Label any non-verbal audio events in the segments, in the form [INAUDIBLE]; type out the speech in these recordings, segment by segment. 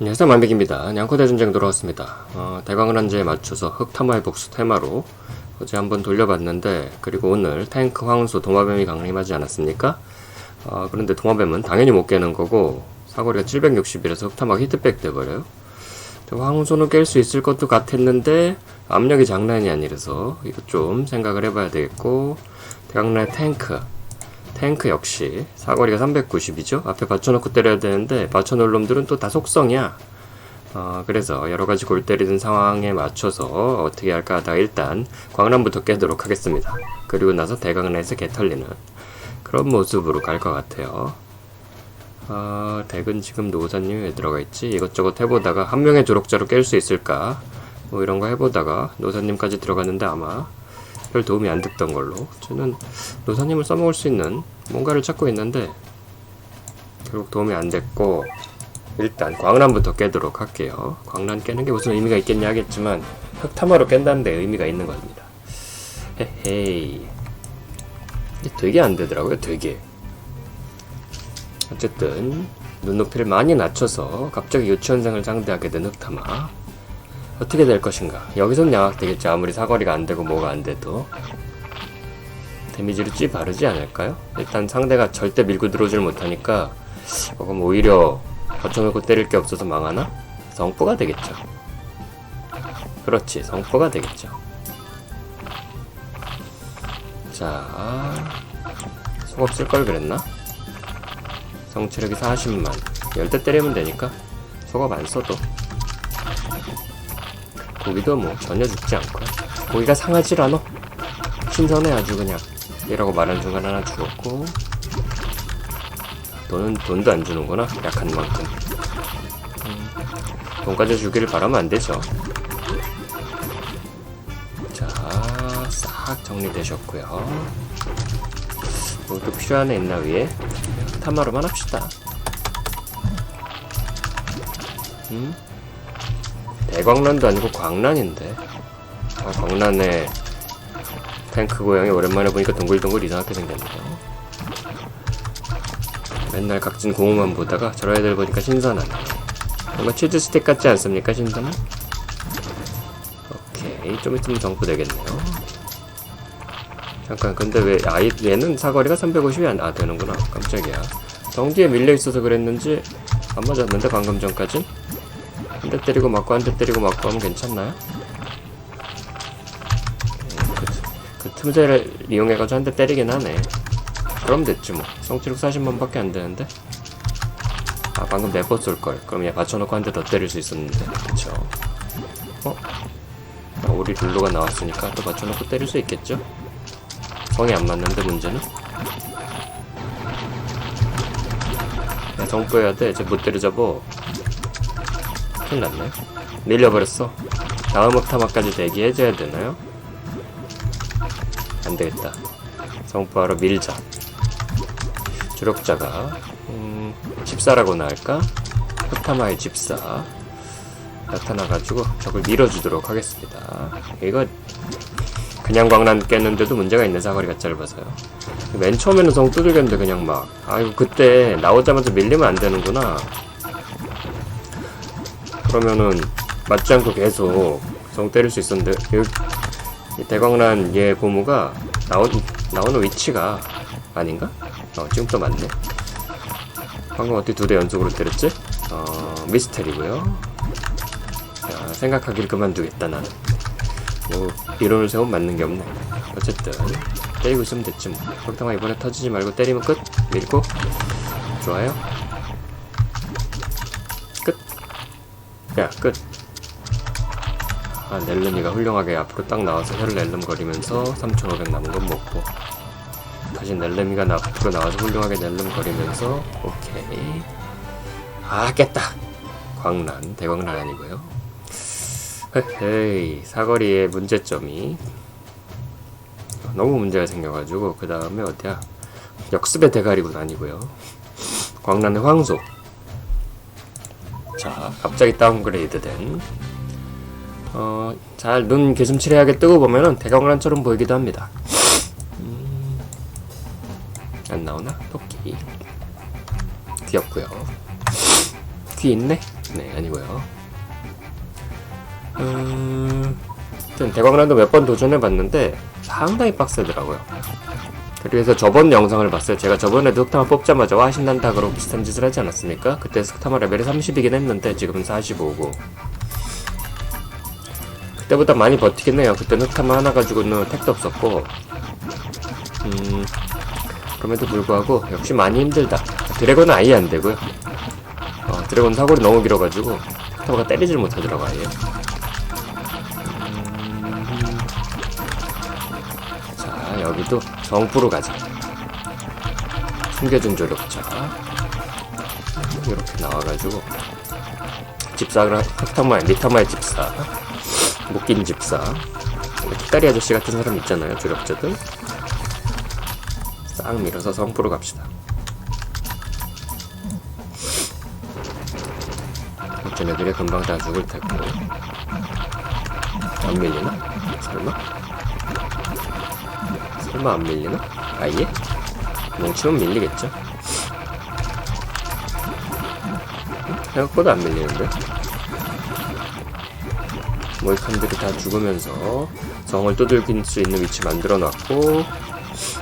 안녕하세요 만백입니다. 양코대 전쟁 돌아왔습니다. 어, 대광란제에 맞춰서 흑탐화의 복수 테마로 어제 한번 돌려봤는데 그리고 오늘 탱크 황소 도마뱀이 강림하지 않았습니까? 어, 그런데 도마뱀은 당연히 못 깨는 거고 사거리가 760이라서 흑탐화가 히트백 돼버려요. 황소는 깰 수 있을 것도 같았는데 압력이 장난이 아니라서 이거 좀 생각을 해봐야 되겠고 대광란의 탱크 탱크 역시 사거리가 390이죠. 앞에 받쳐놓고 때려야 되는데 받쳐놓을 놈들은 또 다 속성이야. 어, 그래서 여러 가지 골 때리는 상황에 맞춰서 어떻게 할까 하다가 일단 광란부터 깨도록 하겠습니다. 그리고 나서 대강란에서 개 털리는 그런 모습으로 갈 것 같아요. 아, 덱은 지금 노사님이 왜 들어가 있지? 이것저것 해보다가 한 명의 조력자로 깰 수 있을까? 뭐 이런 거 해보다가 노사님까지 들어갔는데 아마 별 도움이 안 됐던 걸로 저는 노사님을 써먹을 수 있는 뭔가를 찾고 있는데 결국 도움이 안 됐고 일단 광란부터 깨도록 할게요. 광란 깨는 게 무슨 의미가 있겠냐 하겠지만 흑탐화로 깬다는 데 의미가 있는 겁니다. 헤헤이. 되게 안 되더라고요 되게. 어쨌든 눈높이를 많이 낮춰서 갑자기 유치원생을 상대하게 된 흑탐화 어떻게 될 것인가? 여기선 양악되겠죠. 아무리 사거리가 안 되고 뭐가 안 돼도. 데미지를 찌 바르지 않을까요? 일단 상대가 절대 밀고 들어오질 못하니까 어, 그럼 오히려 받쳐놓고 때릴 게 없어서 망하나? 성포가 되겠죠. 그렇지, 성포가 되겠죠. 자, 쓸걸 그랬나? 성체력이 40만. 열대 때리면 되니까 속업 안 써도 고기도 뭐 전혀 죽지 않고 고기가 상하질 않아. 신선해 아주 그냥. 이라고 말하는 순간 하나 죽었고 돈은 돈도 안 주는구나 약한 만큼. 음, 돈까지 주기를 바라면 안 되죠. 자싹 정리되셨고요. 뭐또 필요한 애 있나 위에? 타마로만 합시다. 음? 대광란도 아니고 광란인데. 아, 광란에 탱크 고양이 오랜만에 보니까 동글동글 이상하게 생겼네요. 맨날 각진 공호만 보다가 저런 애들 보니까 신선하네. 뭔가 치즈 스틱 같지 않습니까 신선은? 오케이. 좀 있으면 정부 되겠네요. 잠깐 근데 왜 아, 얘는 사거리가 350이 안 아, 되는구나. 깜짝이야. 덩뒤에 밀려있어서 그랬는지 안 맞았는데 방금 전까진? 한 대 때리고 맞고 한 대 때리고 맞고 하면 괜찮나요? 그, 그 틈새를 이용해가지고 한 대 때리긴 하네 그럼 됐지 뭐 성취력 40만 밖에 안 되는데 아 방금 네버 쏠걸 그럼 얘 받쳐놓고 한 대 더 때릴 수 있었는데 그쵸 어? 아, 우리 룰루가 나왔으니까 또 받쳐놓고 때릴 수 있겠죠? 성이 안 맞는데 문제는? 야 정보해야 돼 이제 못 때려잡어 큰일 났네. 밀려버렸어. 다음 옥타마까지 대기해줘야 되나요? 안 되겠다. 성부하러 밀자. 주력자가, 음, 집사라고나 할까? 흑타마의 집사. 나타나가지고 적을 밀어주도록 하겠습니다. 이거, 그냥 광란 깼는데도 문제가 있는 사거리가 짧아서요. 맨 처음에는 성 두들겼는데 그냥 막, 아이고, 그때 나오자마자 밀리면 안 되는구나. 그러면은 맞지 않고 계속 정 때릴 수 있었는데 이 대광란 얘 고무가 나온 나오는 위치가 아닌가? 어 지금부터 맞네. 방금 어떻게 두 대 연속으로 때렸지? 어 미스테리고요. 자 생각하길 그만두겠다 나는. 뭐 이론을 세우면 맞는 게 없네. 어쨌든 때리고 있으면 됐지 뭐. 흑당아 이번에 터지지 말고 때리면 끝. 밀고 좋아요. 야, 끝. 아, 넬름이가 훌륭하게 앞으로 딱 나와서 혀를 낼름거리면서 3,500 남은 건 먹고. 다시 넬름이가 나, 앞으로 나와서 훌륭하게 낼름거리면서, 오케이. 아, 깼다! 광란, 대광란 아니고요 헤헤이, 사거리의 문제점이 너무 문제가 생겨가지고, 그 다음에 어디야? 역습의 대가리군 아니고요 광란의 황소. 자, 갑자기 다운그레이드 된, 어, 잘 눈 개슴츠레하게 뜨고 보면은 대광란처럼 보이기도 합니다. 음, 안 나오나? 토끼. 귀엽고요 귀 있네? 네, 아니고요. 음, 대광란도 몇 번 도전해봤는데 상당히 빡세더라고요. 그래서 저번 영상을 봤어요. 제가 저번에도 흑타마 뽑자마자 와 신난다 그러고 비슷한 짓을 하지 않았습니까? 그때 흑타마 레벨이 30이긴 했는데 지금은 45고 그때보다 많이 버티긴 해요. 그때는 흑타마 하나 가지고는 택도 없었고 음 그럼에도 불구하고 역시 많이 힘들다. 드래곤은 아예 안 되고요. 어, 드래곤 사거리 너무 길어가지고 흑타마가 때리질 못하더라고 아예. 음, 자 여기도 정부로 가자. 숨겨진 조력자 이렇게 나와가지고 집사를 흑타마의 미타마의 집사 묶인 집사 키다리 아저씨 같은 사람 있잖아요 조력자들 싹 밀어서 성부로 갑시다 쟤네들이 금방 다 죽을 테고 안 밀리나? 설마? 설마 안 밀리나? 아예? 뭉치면 밀리겠죠? 생각보다 안 밀리는데? 모이칸들이 다 죽으면서 성을 두들길 수 있는 위치 만들어 놨고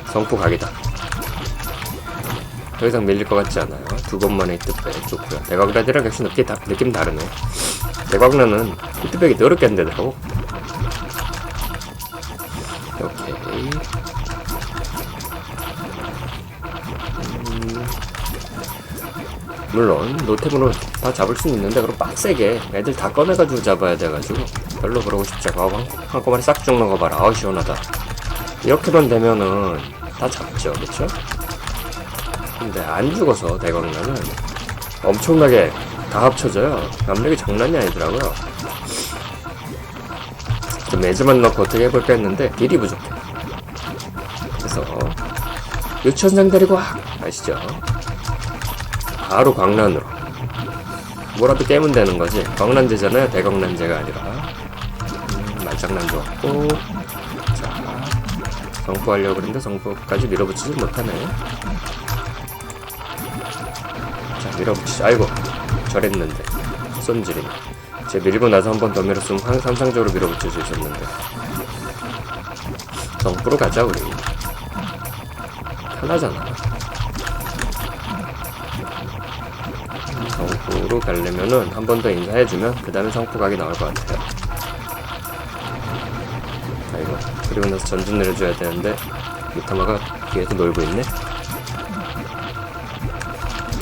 성포 각이다. 더 이상 밀릴 것 같지 않아요. 두 번만에 히트백 좋고요. 대각라디랑 역시 느낌, 다, 느낌 다르네. 대각라는 히트백이 더럽게 안 되더라고. 오케이. 음, 물론 노템으로 다 잡을 수는 있는데 그럼 빡세게. 애들 다 꺼내가지고 잡아야 돼가지고. 별로 그러고 싶지 않고 한, 한꺼번에 싹 죽는 거 봐라. 아우 시원하다. 이렇게만 되면은 다 잡죠. 그쵸? 근데 안 죽어서 대광란은 엄청나게 다 합쳐져요. 압력이 장난이 아니더라고요 좀 매즈만 넣고 어떻게 해볼까 했는데 딜이 부족해. 그래서 유치원생 데리고 와. 아시죠? 바로 광란으로. 뭐라도 깨면 되는 거지. 광란제잖아요. 대광란제가 아니라. 음, 말장난도 없고. 자 성포하려고 그랬는데 성포까지 밀어붙이지 못하네. 자 밀어붙이자 아이고 저랬는데. 손질이 제 밀고 나서 한 번 더 밀었으면 한 상상적으로 밀어붙일 수 있었는데 성포로 가자 우리 편하잖아 성포로 가려면은 한 번 더 인사해주면 그 다음에 성포 각이 나올 것 같아요. 아이고 그리고 나서 전진 내려줘야 되는데 미타마가 뒤에서 놀고 있네.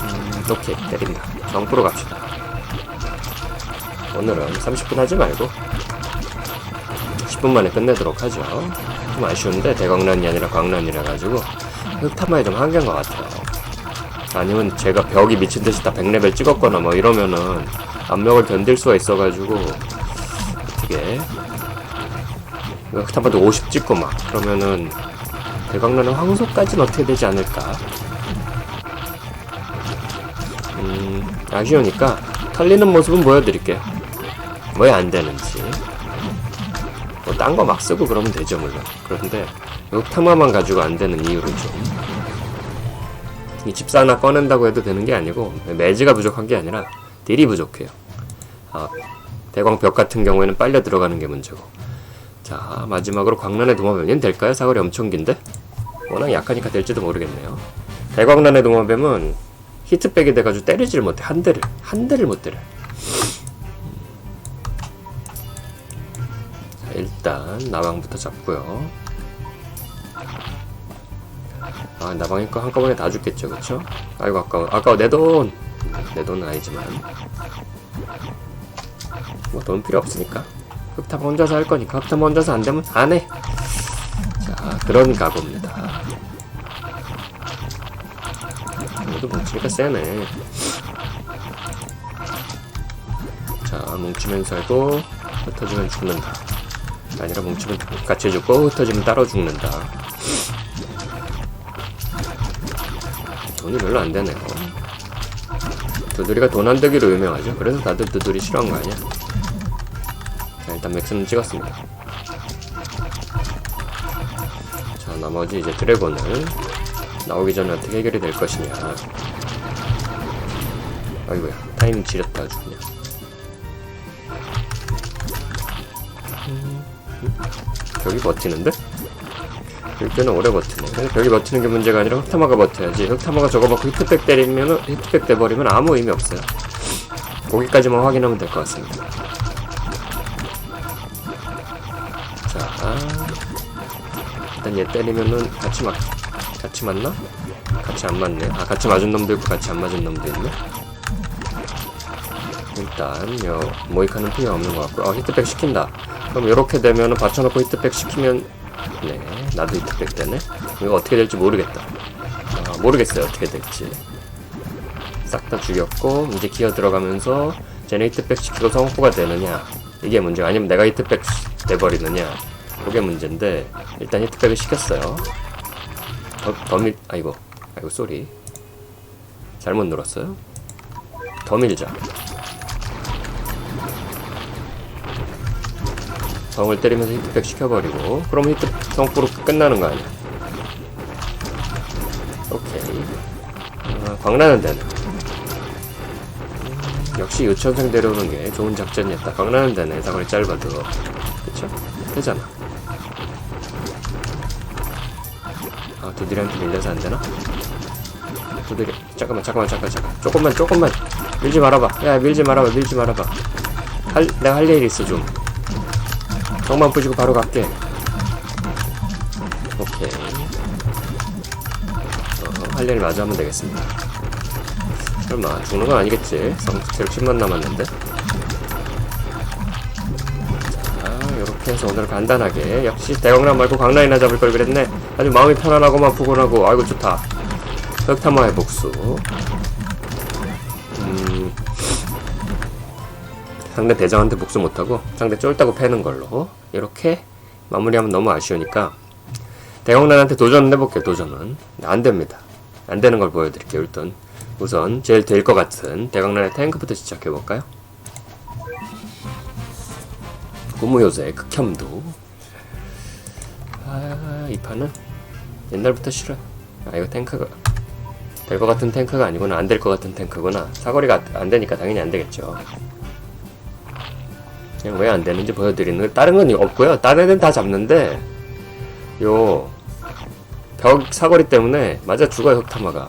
음, 오케이 때린다. 성포로 갑시다. 오늘은 30분 하지 말고 10분 만에 끝내도록 하죠. 좀 아쉬운데 대광란이 아니라 광란이라 가지고 흑타마에 좀 한계인 것 같아요. 아니면 제가 벽이 미친 듯이 다 100레벨 찍었거나 뭐 이러면은 압력을 견딜 수가 있어가지고 어떻게 흑타마도 50 찍고 막 그러면은 대광란은 황소까지는 어떻게 되지 않을까 음 아쉬우니까 털리는 모습은 보여드릴게요 왜 안 되는지 뭐 딴 거 막 쓰고 그러면 되죠 물론 그런데 흑타마만 가지고 안 되는 이유를 좀이 집사 하나 꺼낸다고 해도 되는 게 아니고 매지가 부족한 게 아니라 딜이 부족해요. 아, 대광 벽 같은 경우에는 빨려 들어가는 게 문제고. 자 마지막으로 광란의 도마뱀은 될까요? 사거리 엄청 긴데? 워낙 약하니까 될지도 모르겠네요. 대광란의 도마뱀은 히트백이 돼가지고 때리질 못해. 한 대를 한 대를 못 때려. 자, 일단 나방부터 잡고요. 아 나방이 거 한꺼번에 다 죽겠죠 그쵸? 아이고 아까워. 아까워 내돈! 내 돈은 아니지만. 뭐 돈 필요 없으니까. 흑탑 혼자서 할 거니까 흑탑 혼자서 안 되면 안해. 자 그런 각오입니다 뭉치니까 세네 자 뭉치면서 해도 흩어지면 죽는다 아니라 뭉치면 같이 죽고 흩어지면 따로 죽는다 돈이 별로 안 되네요. 두드리가 돈 안 되기로 유명하죠. 그래서 다들 두드리 싫어한 거 아니야? 자, 일단 맥스는 찍었습니다. 자, 나머지 이제 드래곤을 나오기 전에 어떻게 해결이 될 것이냐. 아이고야, 타이밍 지렸다 아주 그냥. 벽이 버티는데? 벽에는 오래 버티네 근데 벽이 버티는 게 문제가 아니라 흑타마가 버텨야지 흑타마가 저거 받고 히트백 때리면은 히트백 돼버리면 아무 의미 없어요 거기까지만 확인하면 될 것 같습니다 자 일단 얘 때리면은 같이 맞 같이 맞나? 같이 안 맞네. 아 같이 맞은 놈도 있고 같이 안 맞은 놈도 있네. 일단 요 모이카는 필요 없는 것 같고 어 히트백 시킨다. 그럼 이렇게 되면은 받쳐놓고 히트백 시키면 네 나도 히트백 되네. 이거 어떻게 될지 모르겠다. 아, 모르겠어요 어떻게 될지. 싹 다 죽였고 이제 기어 들어가면서 쟤네 히트백 시키고 성포가 되느냐 이게 문제 아니면 내가 히트백 돼버리느냐 그게 문제인데 일단 히트백을 시켰어요. 더, 더 밀, 아이고, 아이고, 쏘리. 잘못 눌렀어요? 더 밀자. 성을 때리면서 히트백 시켜버리고, 그럼 히트 성프로 끝나는 거 아니야? 오케이. 아, 되네. 음, 역시 유치원생 데려오는 게 좋은 작전이었다. 광란은 되네. 사거리 짧아도. 그쵸? 되잖아. 아 도들이한테 밀려서 안 되나? 도들이 잠깐만 잠깐만 잠깐 잠깐 조금만 조금만 밀지 말아봐 야 밀지 말아봐 밀지 말아봐 할 내가 할 일 있어 좀 정만 부시고 바로 갈게. 오케이. 어, 할일 마저 하면 되겠습니다. 설마 죽는 건 아니겠지? 성 체력 10만 남았는데. 자 요렇게 해서 오늘 간단하게. 역시 대광란 말고 광란이나 잡을 걸 그랬네. 아주 마음이 편안하고만 푸근하고. 아이고 좋다. 흑타마의 복수 상대 대장한테 복수 못하고 상대 쫄다고 패는 걸로 이렇게 마무리하면 너무 아쉬우니까 대광란한테 도전을 해볼게요 도전은 안됩니다 안되는 걸 보여드릴게요 일단 우선 제일 될 것 같은 대광란의 탱크부터 시작해볼까요? 고무요새 극혐도 아, 이 판은 옛날부터 싫어. 아, 이거 탱크가 될 것 같은 탱크가 아니구나. 안 될 것 같은 탱크구나. 사거리가 안 되니까 당연히 안 되겠죠. 왜 안 되는지 보여드리는 거. 다른 건 없고요. 다른 애는 다 잡는데 요 벽 사거리 때문에 맞아 죽어요 흑타마가.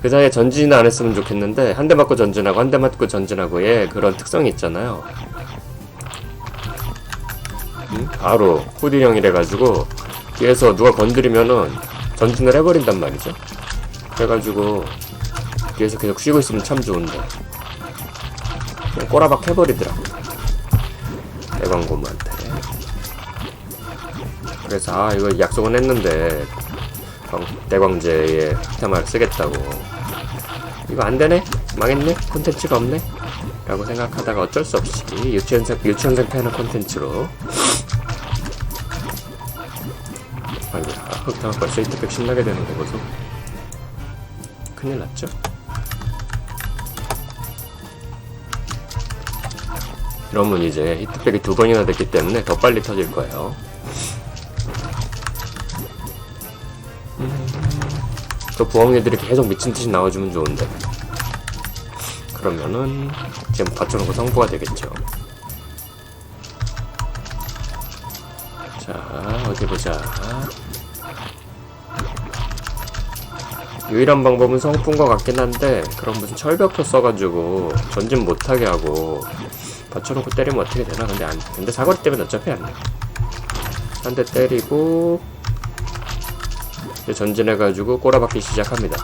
그 사이에 전진을 안 했으면 좋겠는데 한 대 맞고 전진하고 한 대 맞고 전진하고 얘 그런 특성이 있잖아요. 음? 바로 후디령이래 가지고 뒤에서 누가 건드리면은 전진을 해버린단 말이죠. 그래가지고 뒤에서 계속 쉬고 있으면 참 좋은데 꼬라박 해버리더라고. 대광고무한테. 그래서 아 이거 약속은 했는데 광- 대광제의 테마를 쓰겠다고 이거 안 되네? 망했네? 콘텐츠가 없네? 라고 생각하다가 어쩔 수 없이 유치원생, 유치원생 패는 콘텐츠로 아이고 아, 흑탕 벌써 히트백 신나게 되는 거 보소 큰일 났죠? 그러면 이제 히트백이 두 번이나 됐기 때문에 더 빨리 터질 거예요. 음, 그 부엉이들이 계속 미친듯이 나와주면 좋은데. 그러면은 지금 받쳐놓고 성부가 되겠죠. 자 어디 보자. 유일한 방법은 성뿐 것 같긴 한데 그럼 무슨 철벽도 써가지고 전진 못하게 하고 받쳐놓고 때리면 어떻게 되나 근데 안 근데 사거리 때문에 어차피 안 돼 한 대 때리고 이제 전진해가지고 꼬라박기 시작합니다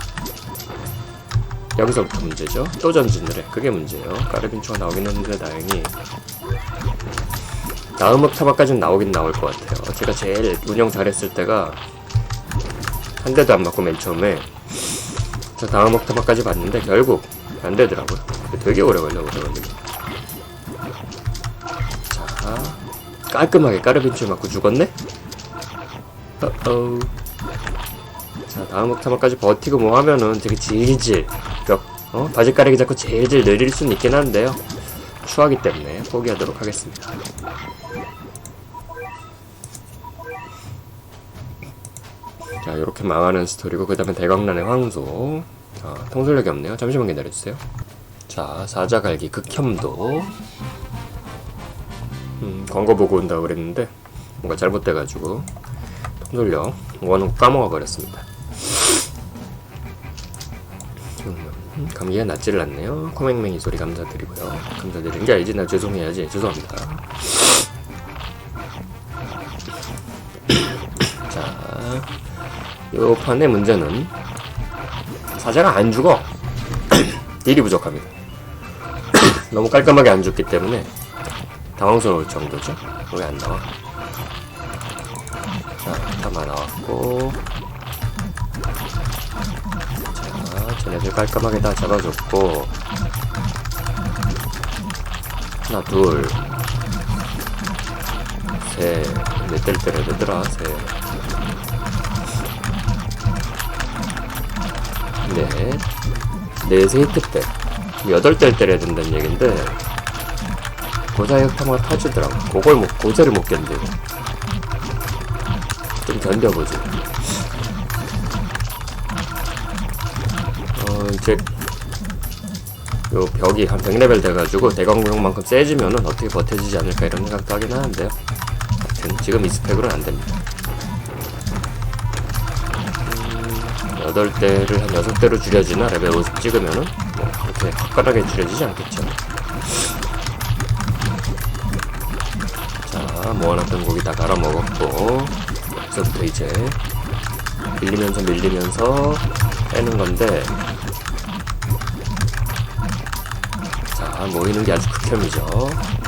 여기서부터 문제죠 또 전진을 해 그게 문제예요 까르빈초가 나오긴 했는데 다행히 다음 흑타바까지는 나오긴 나올 것 같아요. 제가 제일 운영 잘했을 때가 한 대도 안 맞고 맨 처음에 저 다음 흑타바까지 봤는데 결국 안 되더라고요. 되게 오래 걸려 오래 걸리면. 깔끔하게 까르빈출 맞고 죽었네. 어어. 자 다음 흑타바까지 버티고 뭐 하면은 되게 질질 벽 어? 바지 가르기 잡고 질질 느릴 수는 있긴 한데요. 추하기 때문에 포기하도록 하겠습니다. 자, 이렇게 망하는 스토리고, 그 다음에 대광란의 황소. 아, 통솔력이 없네요. 잠시만 기다려주세요. 자, 사자갈기 극혐도. 음, 광고 보고 온다고 그랬는데, 뭔가 잘못돼가지고, 통 돌려, 원은 까먹어 버렸습니다. 음, 감기가 낫지를 않네요. 코맹맹이 소리 감사드리고요. 감사드리는 게 아니지, 나 죄송해야지. 죄송합니다. [CLEARS THROAT] 자, 요 판의 문제는, 사자가 안 죽어. [CLEARS THROAT] 딜이 부족합니다. [CLEARS THROAT] 너무 깔끔하게 안 죽기 때문에 당황스러울 정도죠. 왜 안 나와? 자, 타마 나왔고. 자, 쟤네들 깔끔하게 다 잡아줬고. 하나, 둘, 셋. 몇대를 때려야 되더라? 셋. 넷. 넷에 히트 때 여덟 대를 때려야 된다는 얘긴데 흑타마가 터지더라고. 그걸 못, 고세를 못 견디고 좀 견뎌보지. 어 이제 요 벽이 한 100레벨 돼가지고 대광구형만큼 세지면은 어떻게 버텨지지 않을까 이런 생각도 하긴 하는데요. 하여튼 지금 이 스펙으로는 안됩니다. 8대를 한 6대로 줄여지나 레벨 50 찍으면은 뭐 그렇게 화끈하게 줄여지지 않겠죠 모아놨던 고기 다 갈아 먹었고 여기서부터 이제 밀리면서 밀리면서 빼는 건데 자 모이는 게 아주 극혐이죠.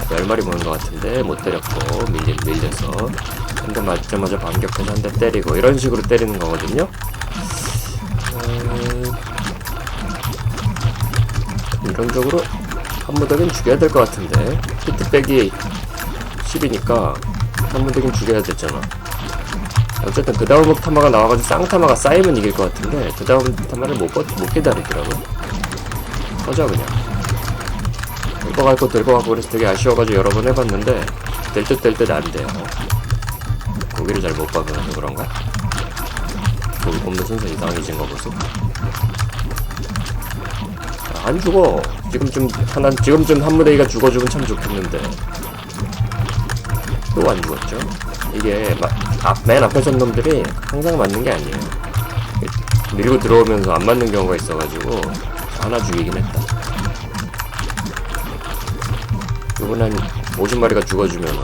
10마리 모인 것 같은데 못 때렸고 밀린 밀려서. 한 대 맞자마자 반격해서 한 대 때리고 이런 식으로 때리는 거거든요. 음, 이론적으로 한 무더긴 죽여야 될 것 같은데. 히트 빼기 10이니까 한무더긴 죽여야 됐잖아. 어쨌든 그 다음 타마가 나와가지고 쌍타마가 쌓이면 이길 것 같은데 그 다음 타마를 못, 버- 못 기다리더라고. 꺼져 그냥. 들고 갈거 들고 가고 그래서 되게 아쉬워가지고 여러 번 해봤는데 될 듯 될 듯 안 돼요. 고기를 잘 못 봐서 그런가? 고기 뽑는 순서 이상해진 거 보소 아, 안 죽어. 지금쯤 하나 지금쯤 한무대기가 죽어주면 참 좋겠는데 또 안 죽었죠? 이게 막, 앞, 맨 앞에 선 놈들이 항상 맞는 게 아니에요. 밀고 들어오면서 안 맞는 경우가 있어가지고 하나 죽이긴 했다. 요번 한 50마리가 죽어주면은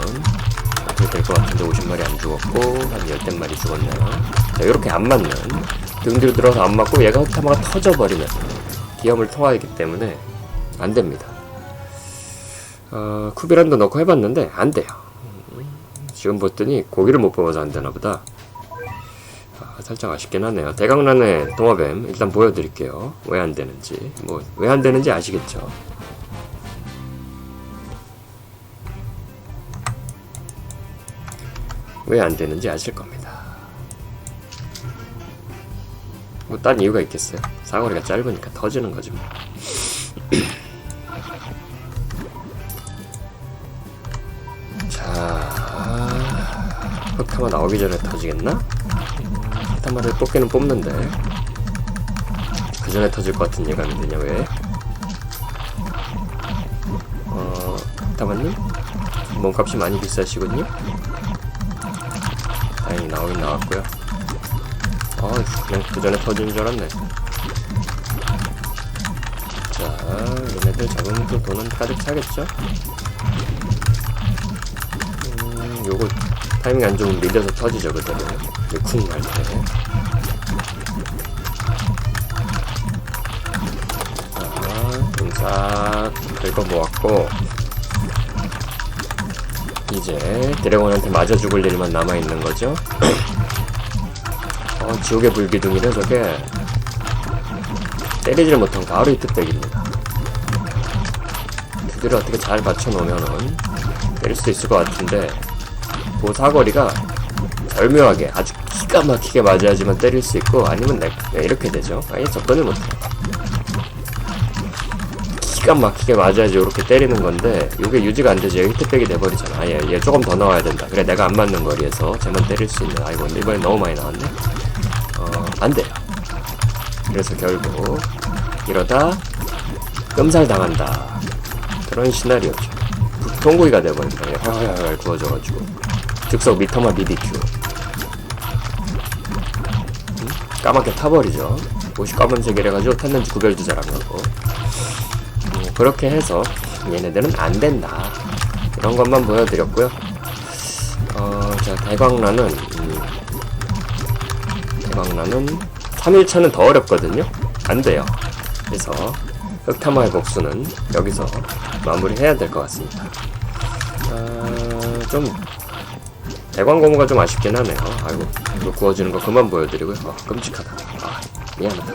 어떻게 될것 같은데 50마리 안 죽었고 한 10대 마리 죽었네요. 자 이렇게 안 맞는 등 뒤로 들어서 안 맞고 얘가 흑타마가 터져버리면 기염을 통하기 때문에 안 됩니다. 어, 쿠비란도 넣고 해봤는데 안 돼요. 음, 지금 봤더니 고기를 못 뽑아서 안 되나 보다 아, 살짝 아쉽긴 하네요 대강란의 동화뱀 일단 보여드릴게요 왜 안 되는지 뭐 왜 안 되는지 아시겠죠 왜 안 되는지 아실 겁니다. 뭐 딴 이유가 있겠어요? 사거리가 짧으니까 터지는 거지 뭐. 타마 나오기 전에 터지겠나? 흑타마를 뽑기는 뽑는데 그 전에 터질 것 같은 예감이 드냐 왜? 어, 흑타마님? 몸값이 많이 비싸시군요? 다행히 나오긴 나왔고요. 아, 그냥 그 전에 터지는 줄 알았네. 자, 얘네들 잡으면 또 돈은 가득 차겠죠? 음, 요거 타이밍 안 좋으면 밀려서 터지죠, 그대로. 쿵할 때. 자, 긁어 모았고, 이제 드래곤한테 맞아 죽을 일만 남아 있는 거죠. [CLEARS THROAT] 어, 지옥의 불기둥이래 저게 때리지를 못한 바로 히트백입니다. 그들을 어떻게 잘 받쳐놓으면은 때릴 수 있을 것 같은데 그 사거리가 절묘하게 아주 기가 막히게 맞아야지만 때릴 수 있고 아니면 내, 네, 이렇게 되죠. 아예 접근을 못해. 기가 막히게 맞아야지 이렇게 때리는 건데 이게 유지가 안 되지 얘 히트백이 돼버리잖아 얘, 얘 조금 더 나와야 된다 그래 내가 안 맞는 거리에서 쟤만 때릴 수 있는 아이고 이번엔 너무 많이 나왔네 어 안돼요 그래서 결국 이러다 끔살 당한다. 그런 시나리오죠. 통구이가 돼버린다. 활활활 구워져가지고 즉석 미터마 BBQ. 음? 까맣게 타버리죠. 옷이 까만색이라가지고 탔는지 구별도 잘안 가고. 음, 그렇게 해서 얘네들은 안 된다. 이런 것만 보여드렸고요. 어, 자, 대광란은, 음, 대광란은 3일차는 더 어렵거든요. 안 돼요. 그래서 흑타마의 복수는 여기서 마무리해야 될 것 같습니다. 아, 좀 대광 고무가 좀 아쉽긴 하네요. 아이고 이거 구워지는 거 그만 보여드리고요. 어, 끔찍하다. 아, 미안하다.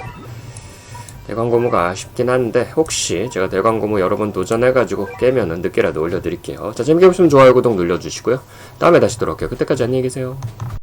대광 고무가 아쉽긴 한데 혹시 제가 대광 고무 여러 번 도전해가지고 깨면은 늦게라도 올려드릴게요. 자 재밌게 보시면 좋아요 구독 눌러주시고요. 다음에 다시 돌아올게요. 그때까지 안녕히 계세요.